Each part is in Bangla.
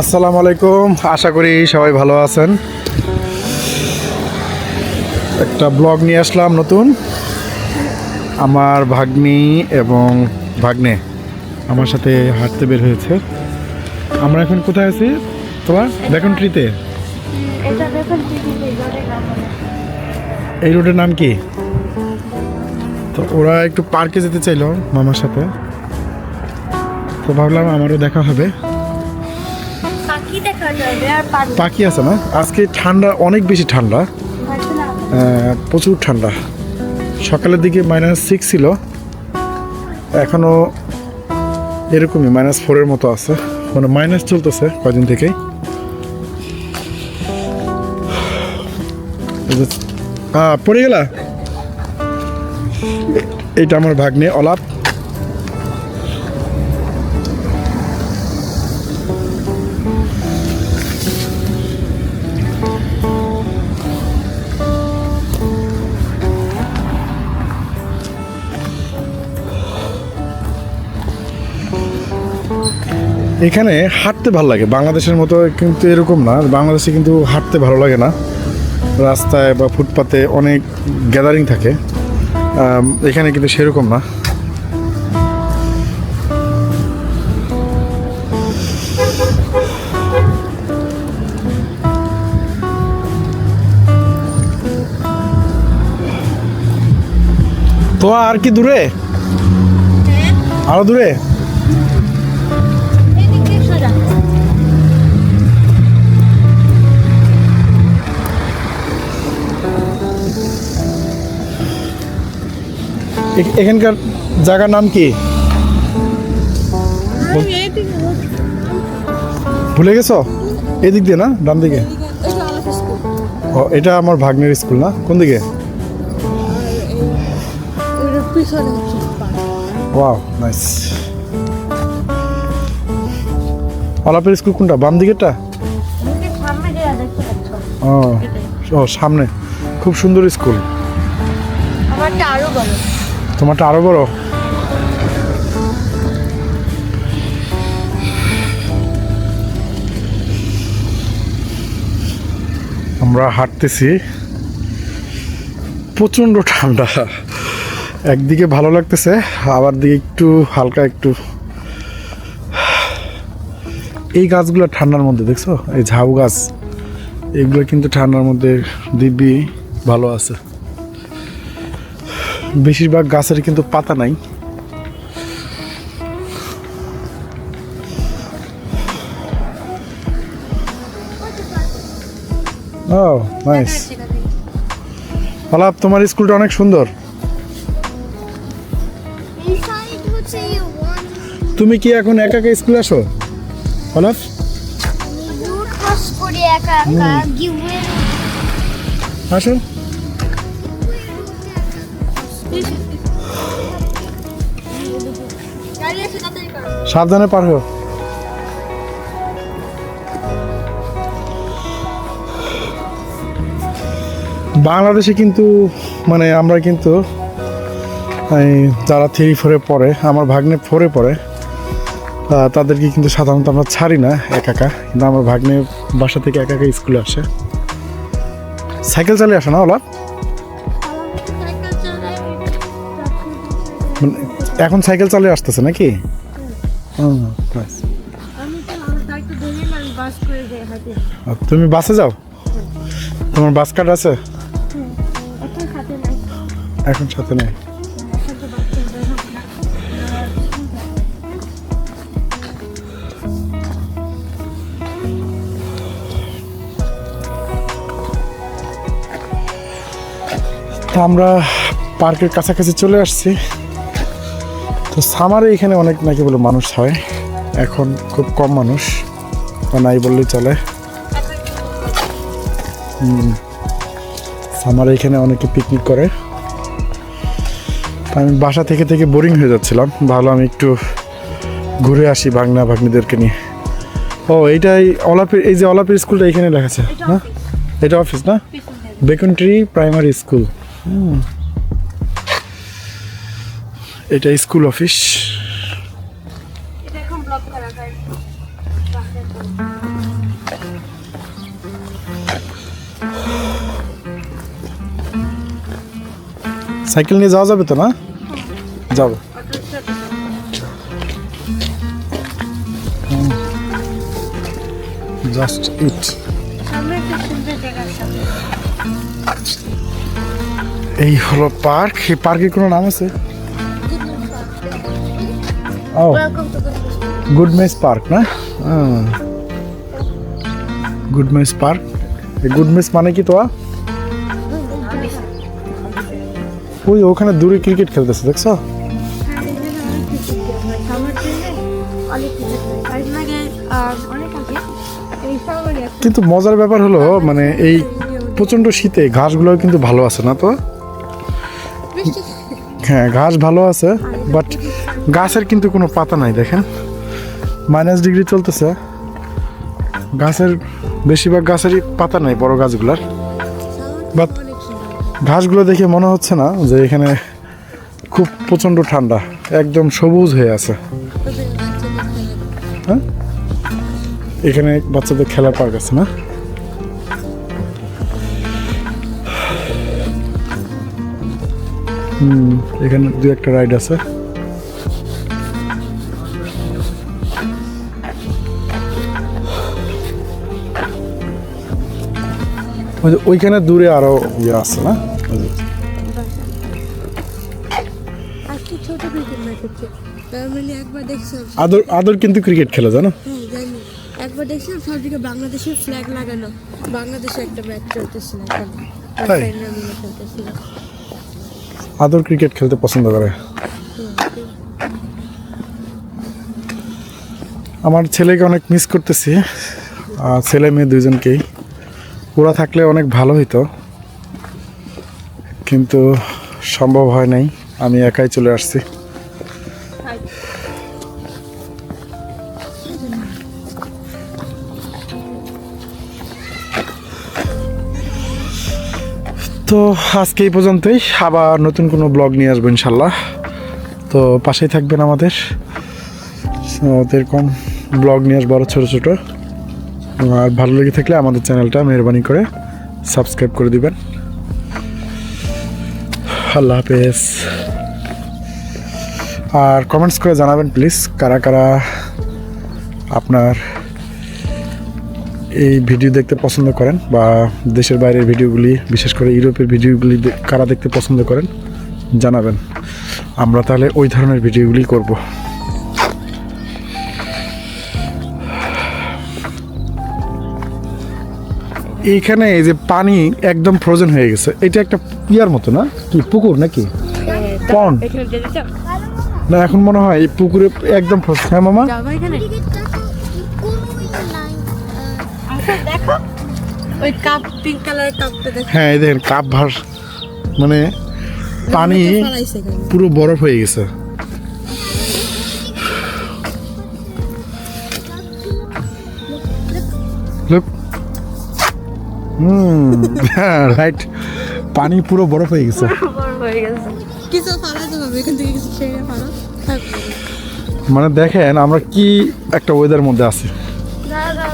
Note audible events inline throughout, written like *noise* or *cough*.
আসসালামু আলাইকুম। আশা করি সবাই ভালো আছেন। একটা ব্লগ নিয়ে আসলাম নতুন। আমার ভাগ্নি এবং ভাগ্নে আমার সাথে হাঁটতে বের হয়েছে। আমরা এখন কোথায় আছি? তোমার ট্রিতে? এই রোডের নাম কি? তো ওরা একটু পার্কে যেতে চাইলো মামার সাথে। তো ভাবলাম আমারও দেখা হবে। পাখি আছে না? আজকে ঠান্ডা, অনেক বেশি ঠান্ডা। প্রচুর ঠান্ডা। সকালের দিকে মাইনাস সিক্স ছিল। এখনও এরকমই মাইনাস ফোরের মতো আছে। মানে মাইনাস চলতেছে কয়দিন থেকেই। পড়ে গেলা? এ- এইটা আমার ভাগ্নে, অলাপ। এখানে হাঁটতে ভালো লাগে। বাংলাদেশের মতো কিন্তু এরকম না। বাংলাদেশে কিন্তু হাঁটতে ভালো লাগে না। রাস্তায় বা ফুটপাতে অনেক গ্যাদারিং থাকে। এখানে কিন্তু সেরকম না। তো আর কি দূরে? আরও দূরে? এখানকার জায়গার নাম কি? ভুলে গেছো? এদিক দিয়ে না ডান দিকে? ও এটা আমার ভাগ্নের স্কুল না? কোন দিকে? Wow nice. অলাপের স্কুল কোনটা? বাম দিকেরটা? ও ও সামনে। খুব সুন্দর স্কুল। আমারটা আরও বড় তোমারটা আরও বড়। আমরা হাঁটতেছি। প্রচণ্ড ঠান্ডা। একদিকে ভালো লাগতেছে, আবার দিকে একটু হালকা একটু। এই গাছগুলো ঠান্ডার মধ্যে, দেখছ? এই ঝাউ গাছ, এগুলো কিন্তু ঠান্ডার মধ্যে দিব্যি ভালো আছে। বেশিরভাগ গাছের কিন্তু পাতা নাই। ও নাইস আলাপ তোমার স্কুলটা অনেক সুন্দর। তুমি কি এখন একা একা স্কুলে আসো? গিভওয়ে আসো। সাবধানে পার হো বাংলাদেশে কিন্তু মানে আমরা কিন্তু যারা থ্রি ফোরে পড়ে আমার ভাগ্নে ফোরে পড়ে তাদেরকে কিন্তু সাধারণত আমরা ছাড়ি না একা একা। কিন্তু আমার ভাগ্নে বাসা থেকে একা একা স্কুলে আসে। সাইকেল চালিয়ে আসে না ওলা মানে এখন সাইকেল চালিয়ে আসতেছে নাকি? তুমি বাসে যাও। তোমার বাস কার্ড আছে? এখন সাথে নেই। আমরা পার্কের কাছাকাছি চলে আসছি। তো সামারে এখানে অনেক নাকি বলে মানুষ হয়। এখন খুব কম মানুষ বা নাই বললেই চলে। সামারে এখানে অনেকে পিকনিক করে। তো আমি বাসা থেকে থেকে বোরিং হয়ে যাচ্ছিলাম। ভালো আমি একটু ঘুরে আসি ভাগনা ভাগ্নিদেরকে নিয়ে। ও এইটাই অলাপের এই যে অলাপের স্কুলটা এখানে লেখাছে না? এটা অফিস না? বেকনট্রি প্রাইমারি স্কুল এটা স্কুল অফিস। সাইকেল নিয়ে যাওয়া যাবে তো না? যাব। জাস্ট ইট এই হলো পার্ক। এই পার্কের কোনো নাম আছে? ও welcome to good mess park না good mess park good mess মানে কি তো ওই ওখানে দূরে ক্রিকেট খেলতেছে দেখছ? কিন্তু মজার ব্যাপার হলো মানে এই প্রচণ্ড শীতে ঘাসগুলো কিন্তু ভালো আছে না তো হ্যাঁ ঘাস ভালো আছে বাট গাছের কিন্তু কোনো পাতা নাই, দেখেন। মাইনাস ডিগ্রি চলতেছে। গাছের, বেশিরভাগ গাছেরই পাতা নাই বড় গাছগুলার। বাট ঘাসগুলো দেখে মনে হচ্ছে না যে এখানে খুব প্রচণ্ড ঠান্ডা, একদম সবুজ হয়ে আছে। হ্যাঁ? এখানে বাচ্চাদের খেলার পার্ক আছে না? হুম এখানে দু একটা রাইড আছে। ওইখানে দূরে আরও ইয়ে আছে না? আদর আদর কিন্তু ক্রিকেট খেলে জানো? হ্যাঁ একবার দেখছিলাম সবদিকে বাংলাদেশের ফ্ল্যাগ লাগানো। বাংলাদেশে একটা ম্যাচ চলতেছিল তাই? আদর ক্রিকেট খেলতে পছন্দ করে। আমার ছেলেকে অনেক মিস করতেছি ছেলে মেয়ে দুজনকেই ওরা থাকলে অনেক ভালো হইতো, কিন্তু সম্ভব হয় নাই, আমি একাই চলে আসছি। তো আজকে এই পর্যন্তই। আবার নতুন কোনো ব্লগ নিয়ে আসব ইনশাল্লাহ। তো পাশেই থাকবেন আমাদের। এরকম ব্লগ নিয়ে আসব আরও ছোটো ছোটো। আর ভালো লেগে থাকলে আমাদের চ্যানেলটা মেহরবানি করে সাবস্ক্রাইব করে দিবেন। আল্লাহ হাফেজ। আর কমেন্টস করে জানাবেন প্লিজ কারা কারা আপনার এই ভিডিও দেখতে পছন্দ করেন বা দেশের বাইরের ভিডিওগুলি বিশেষ করে ইউরোপের ভিডিওগুলি কারা দেখতে পছন্দ করেন জানাবেন। আমরা তাহলে ওই ধরনের ভিডিওগুলি করব। এইখানে এই যে পানি একদম ফ্রোজেন হয়ে গেছে। এটা একটা ইয়ার মতো না? কি পুকুর নাকি? চাও না এখন মনে হয় এই পুকুরে একদম ফ্রোজেন হ্যাঁ মামা? ওই কাপ পিঙ্ক কালারের কাপটা দেখো। হ্যাঁ এই দেখেন কাপ ভার মানে পানি পুরো বরফ হয়ে গেছে। রাইট পানি পুরো বরফ হয়ে গেছে। বড় হয়ে গেছে। কিছু ফালাতে পারবে এখান থেকে কিছু ছেড়ে ফালা থাকবে মানে দেখেন আমরা কি একটা ওয়েদার মধ্যে আছি।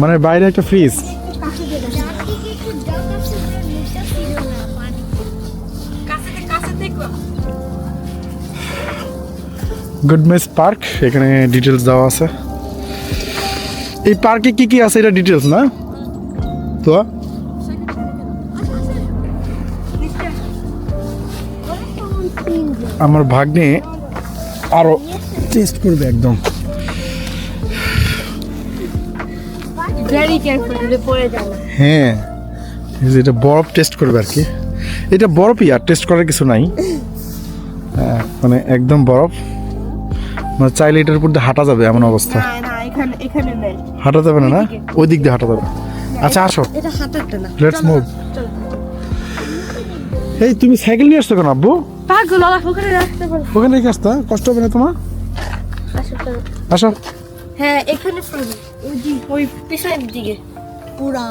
মানে বাইরে একটা ফ্রিজ গুডমেস পার্ক এখানে ডিটেলস দেওয়া আছে। এই পার্কে কি কি আছে এটা ডিটেলস না? তো আমার ভাগ্নে আরও টেস্ট করবে একদম। হ্যাঁ এটা বরফ টেস্ট করবে আর কি। এটা বরফই আর টেস্ট করার কিছু নাই। হ্যাঁ, মানে একদম বরফ। মানে চাইলে এটার উপর দিয়ে হাঁটা যাবে এমন অবস্থা। না না এখানে এখানে হাঁটা যাবে না না? ওই দিক দিয়ে হাঁটা যাবে। আচ্ছা আসো। লেটস মুভ এই তুমি সাইকেল নিয়ে আসছো কেন আব্বু? পাগল ওখানে রেখে আসতা কষ্ট হবে না তোমার? আসো হ্যাঁ এখানে ওই ওই পিছনের দিকে। পুরা।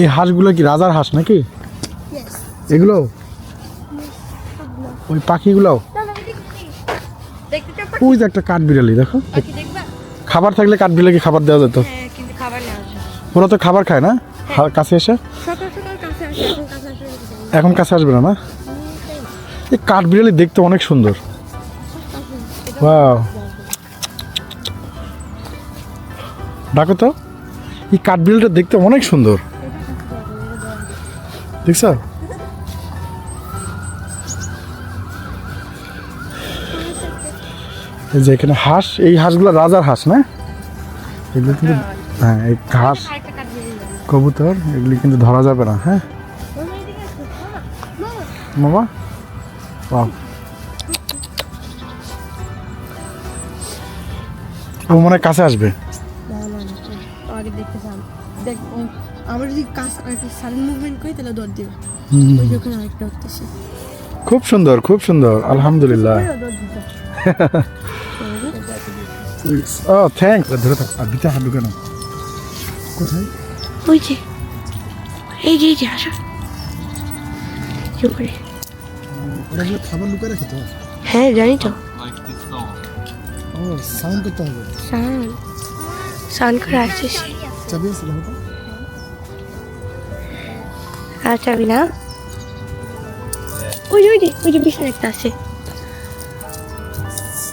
এই হাঁসগুলো কি রাজার হাঁস নাকি? এগুলো? ওই চাও ওই যে একটা কাঠ বিড়ালি দেখো খাবার থাকলে কাঠ বিড়ালিকে খাবার দেওয়া যেত। হ্যাঁ ওরা তো খাবার খায় না? কাছে এসে? সকাল কাছে আসে এখন কাছে আসবে না না? এই কাঠ বিড়ালি দেখতে অনেক সুন্দর। ডাকো তো। এই কাঠ বিড়ালটা দেখতে অনেক সুন্দর। দেখছ এই যে এখানে হাঁস, এই হাঁসগুলো রাজার হাঁস, না? এগুলো কিন্তু হ্যাঁ এই হাঁস, কবুতর, এগুলি কিন্তু ধরা যাবে না হ্যাঁ? মামা বাহ। ও মনে কাছে আসবে। দেখ আমরা যদি কাজ আরেকটা সাডেন মুভমেন্ট করি তাহলে দৌড় দিবে। ওই যে ওখানে আরেকটা উঠতেছে খুব সুন্দর খুব সুন্দর আলহামদুলিল্লাহ। ও থ্যাংকস *laughs* ধরে থাক আর দিতে হাত ঢুকে কোথায়? ওই যে এই যে এই যে আসো। ওরা খাবার লুকায় রাখে তো? হ্যাঁ জানি তো। ও সাউন্ড করতে হবে। সান সান করে আসতেছি চাবি আছে আর চাবি না? ওই যে ওই যে ওই যে বিছানা একটা আছে।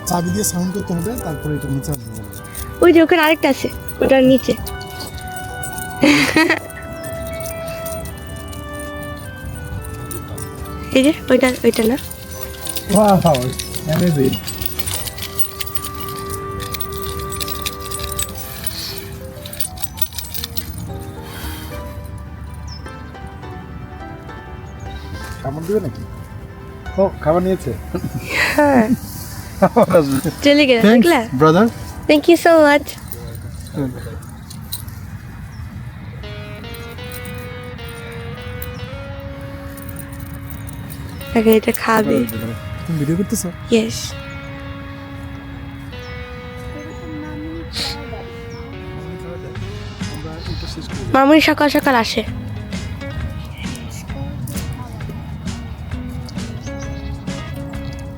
চাবি দিয়ে সাউন্ড করতে হবে তারপরে এটা নিচে আসবে। ওই যে ওখানে আরেকটা আছে ওটার নিচে। এই যে ওইটা ওইটা না? ওয়াও অ্যামেজিং দিবে নাকি? ও খাবার নিয়েছে? হ্যাঁ। চলে গেল brother thank you so much আগে এটা খাবে। তুমি ভিডিও করতেছো? ইয়েস মামুনি সকাল সকাল আসে।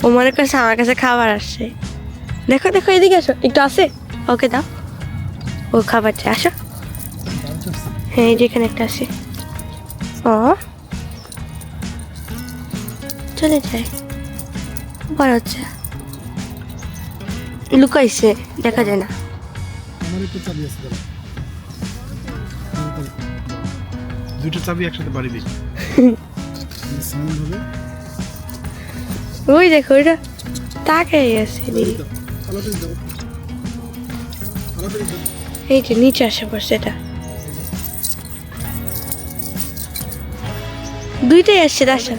ও মনে করছে আমার কাছে খাবার আসছে। দেখো দেখো এদিকে আসো। একটু আসে ওকে দাও। ও খাবার চাই। আসো। হ্যাঁ এই যে এখানে একটা আছে। ও। চলে যায়। বড় হচ্ছে। লুকাইছে দেখা যায় না। আছে দুটো চাবি একসাথে বাড়ি দিই। *laughs* ওই দেখো ওইটা দাও তাড়াতাড়ি দাও এই যে নিচে আসে পড়ছে এটা। দুইটাই আসছে সাথে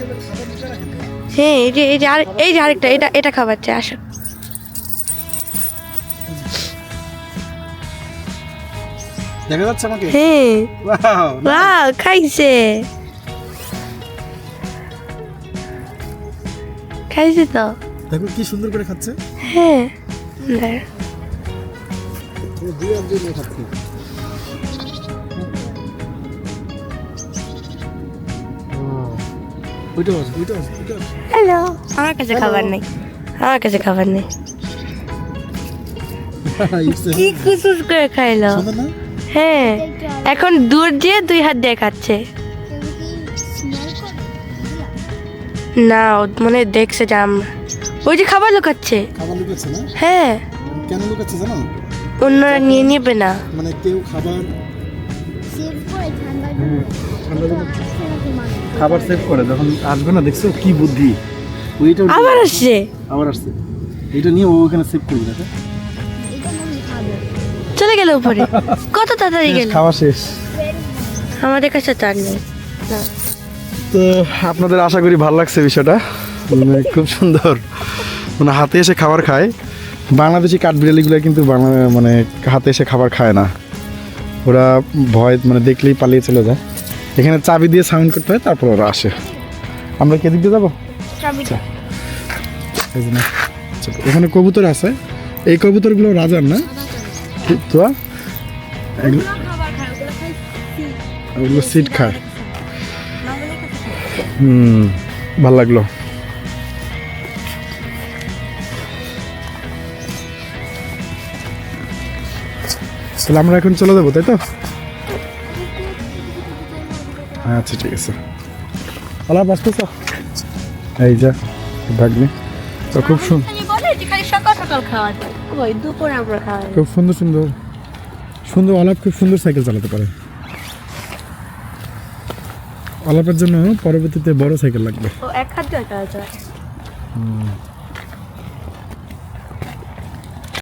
হ্যাঁ এই যে এই যে আর এই যে আরেকটা এটা এটা খাবার চাই আসো। দেখা যাচ্ছে আমাকে? হ্যাঁ। খাইছে। খাইছে তো। দেখো কি সুন্দর করে খাচ্ছে? হ্যাঁ হ্যালো আমার কাছে খাবার নেই। আমার কাছে খাবার নেই। *laughs* কি কুসুস করে খাইলো। হ্যাঁ এখন দূর দিয়ে দুই হাত দিয়ে খাচ্ছে। না ও মানে দেখছে যে আমরা ওই যে খাবার লুকাচ্ছে। খাবার লুকাচ্ছে না? হ্যাঁ। কেন লুকাচ্ছে জানো? অন্যরা নিয়ে নেবে না। মানে কেউ খাবার খাবার সেভ করে যখন আসবে না দেখছ কি বুদ্ধি। ওইটা আবার আসছে? আবার আসছে। এইটা নিয়ে ও ওখানে সেভ করবে দেখো চলে গেল উপরে। কত তাড়াতাড়ি গেল? খাওয়া শেষ। আমাদের কাছে তার নেই। না। তো আপনাদের আশা করি ভালো লাগছে বিষয়টা। মানে খুব সুন্দর। মানে হাতে এসে খাবার খায়। বাংলাদেশি কাঠবিড়ালিগুলো কিন্তু বাংলা মানে হাতে এসে খাবার খায় না। ওরা ভয় মানে দেখলেই পালিয়ে চলে যায়। এখানে চাবি দিয়ে সাউন্ড করতে হয় তারপর ওরা আসে। আমরা কে দিক দিয়ে যাব? এই যে এখানে কবুতর আছে। এই কবুতরগুলো রাজার না? তো এগুলো সিট খায়। ভালো লাগল। তাহলে আমরা এখন চলে যাব তাই তো? হ্যাঁ, আচ্ছা ঠিক আছে। আলাপ আসতেছ এই যা ভাগ্নি। তো খুব সুন্দর খুব সুন্দর সুন্দর সুন্দর অলাপ খুব সুন্দর সাইকেল চালাতে পারে। আলাপের জন্য পরবর্তীতে বড় সাইকেল লাগবে। ও এক হাত যায়